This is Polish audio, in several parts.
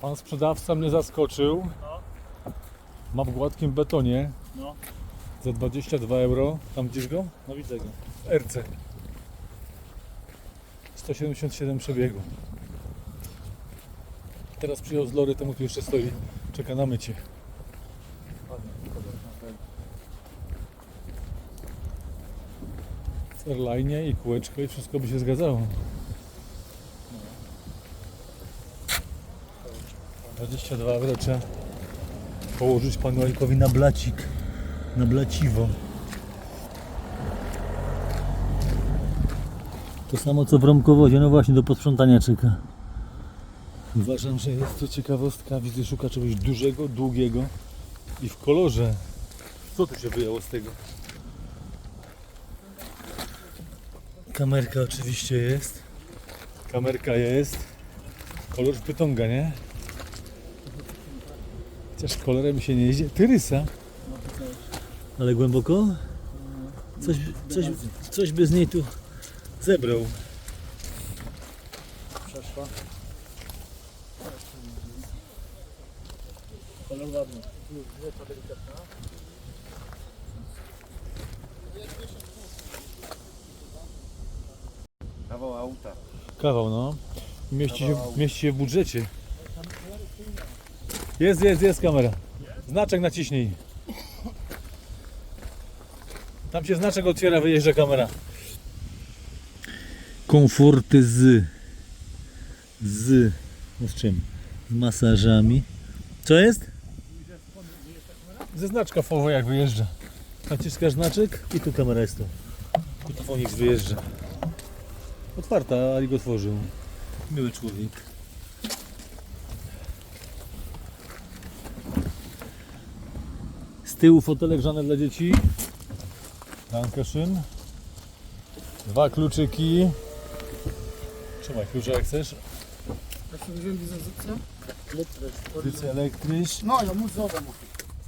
Pan sprzedawca mnie zaskoczył. Ma w gładkim betonie No. za 22 euro. Tam widzisz go? No widzę go. W RC. 177 przebiegu. Teraz przyjął z Lory, temu tu jeszcze stoi. Czeka na mycie. W airline i kółeczko i wszystko by się zgadzało. 22 euro trzeba położyć panu Elkowi na blacik. Na blaciwo. To samo co w Romkowozie, no właśnie do posprzątania czeka. Uważam, że jest to ciekawostka. Widzę, szuka czegoś dużego, długiego i w kolorze. Co tu się wyjęło z tego? Kamerka oczywiście jest. Kamerka jest. Kolor pytonga, nie? Chociaż kolorem się nie jeździ. Tyrysa. Ale głęboko? Coś, coś, coś by z niej tu zebrał. Przeszła. Kolor ładny. Kawał auta. Kawał, no. Mieści się, mieści się w budżecie. Jest, jest, jest kamera. Znaczek naciśnij. Tam się znaczek otwiera, wyjeżdża kamera. Komforty z. Z. No z czym? Z masażami. Co jest? Ze znaczka FOWO jak wyjeżdża. Naciskasz znaczek i tu kamera jest tu. Tu Fonix wyjeżdża. Otwarta, Ali go otworzył. Miły człowiek. Tyłu fotele grzane dla dzieci. Dankeschön. Dwa kluczyki. Trzymaj klucze jak chcesz. Krycy elektrycz. No, ja muzowe mu.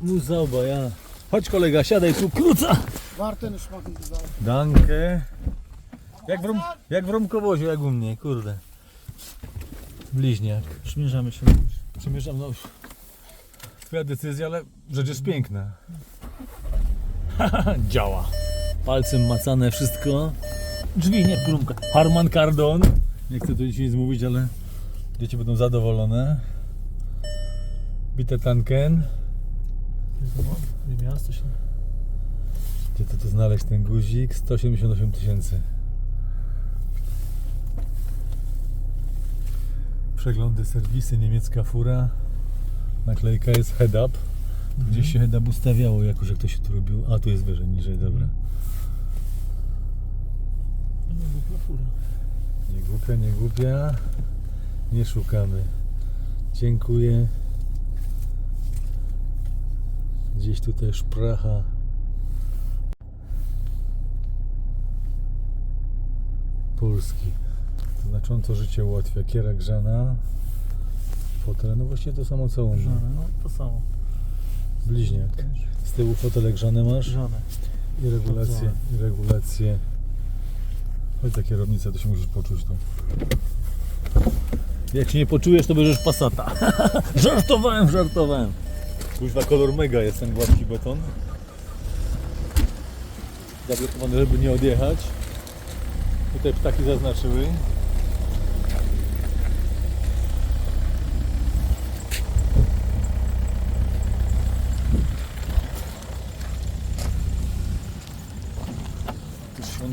Muzoba, ja. Chodź kolega, siadaj tu, kluca. Warte niż machen gesagt. Danke. Jak w, jak w Romkowozie, jak u mnie, kurde. Bliźniak. Przymierzamy się. Przymierzam, no. Twoja decyzja, ale rzecz jest piękna. Działa. Palcem macane wszystko. Drzwi nie krumka. Harman Kardon. Nie chcę tu dzisiaj nic mówić, ale dzieci będą zadowolone. Bite tanken. Nie miasto się. Gdzie to tu znaleźć ten guzik? 178 tysięcy. Przeglądy, serwisy, niemiecka fura. Naklejka jest head up. Gdzieś się head up ustawiało jakoś, jak to się tu robiło. A, tu jest wyżej, niżej, dobra. Nie głupia fura. Nie głupia, nie głupia. Nie szukamy. Dziękuję. Gdzieś tutaj szpracha. Polski. To znacząco życie ułatwia. Kiera grzana. Fotel, no właściwie to samo co u mnie. Żone, no to samo. Bliźniak. Z tyłu fotele grzane masz Żone. i regulacje, i regulacje. Chodź za kierownicę, to się musisz poczuć tu. Jak się nie poczujesz, to bierzesz Passata. żartowałem, żartowałem. Kuźwa kolor mega jest ten gładki beton. Zablokowany, żeby nie odjechać. Tutaj ptaki zaznaczyły.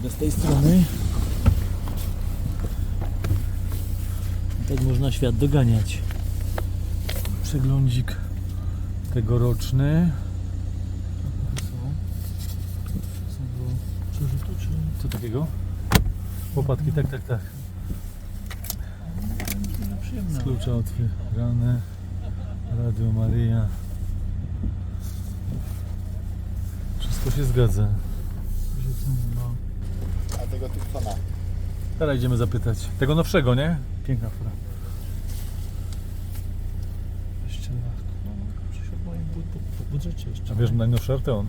Siądę z tej strony. Tak można świat doganiać. Przeglądzik tegoroczny. Co takiego? Łopatki, tak, tak, tak. Z klucza otwierane. Radio Maria. Wszystko się zgadza. Tego. Teraz idziemy zapytać. Tego nowszego, nie? Piękna fura. Jeszcze raz. No, przecież w moim bu- bu- bu- budżecie jeszcze. A wiesz, najnowszy Arteon.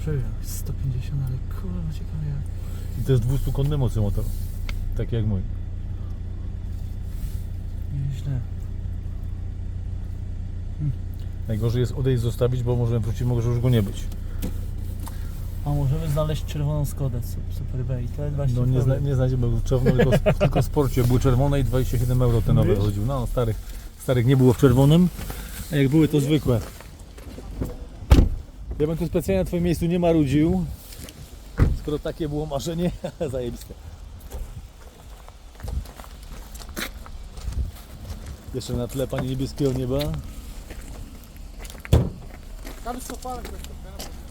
Przejął. 150, ale kurwa ciekawe jak. I to jest 200-konny mocy motor. Taki jak mój. Nieźle. Najgorzej jest odejść, zostawić, bo możemy wrócić, może już go nie być. A możemy znaleźć czerwoną Skodę Sup- Super Bay. To jest właśnie No nie, zna, nie znajdziemy tylko, tylko w sporcie. Były czerwone i 27 euro te nowe chodził. No starych, starych nie było w czerwonym, a jak były to zwykłe. Ja bym tu specjalnie na twoim miejscu nie marudził, skoro takie było marzenie, zajebiste. Jeszcze na tle Pani niebieskiego nieba. Tam jest sofalek.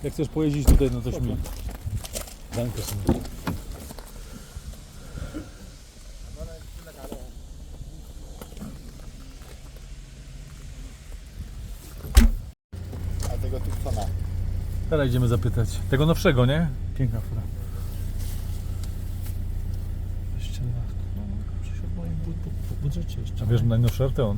Jak chcesz pojeździć tutaj, no to śmiej. Danke schön. A tego Tucsona. Teraz idziemy zapytać. Tego nowszego, nie? Piękna fura. Jeszcze raz. No, przecież w moim bu- bu- bu- budżecie jeszcze. A wiesz, najnowszy Arteon.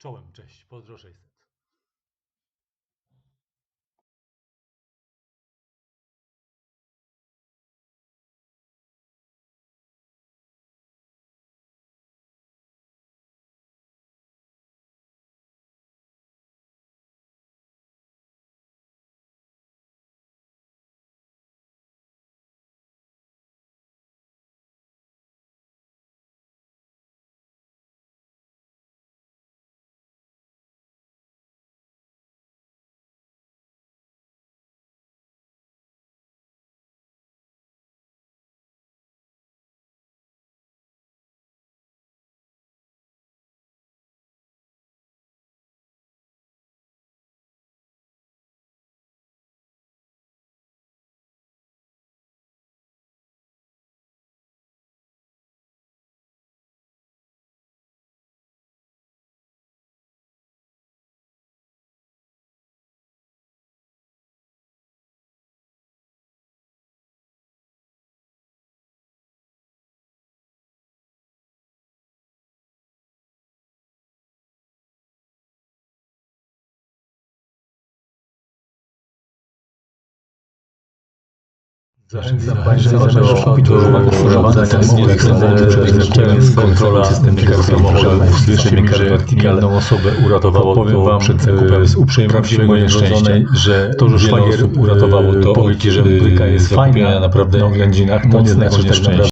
Czołem, cześć, pozdro Zachęcam Państwa do prowadzenia samochodu przed jest kontrola systemu samochodów w systemie Vertical. Jedną osobę uratowało Powiem wam, przed e, zakupem z uprzejmością nieszczęścia, że to, że szwagier osób uratowało to powie ci, że bryka jest fajna, naprawdę na oględzinach, to nie mocnego znaczy tak nieszczęścia. naprawdę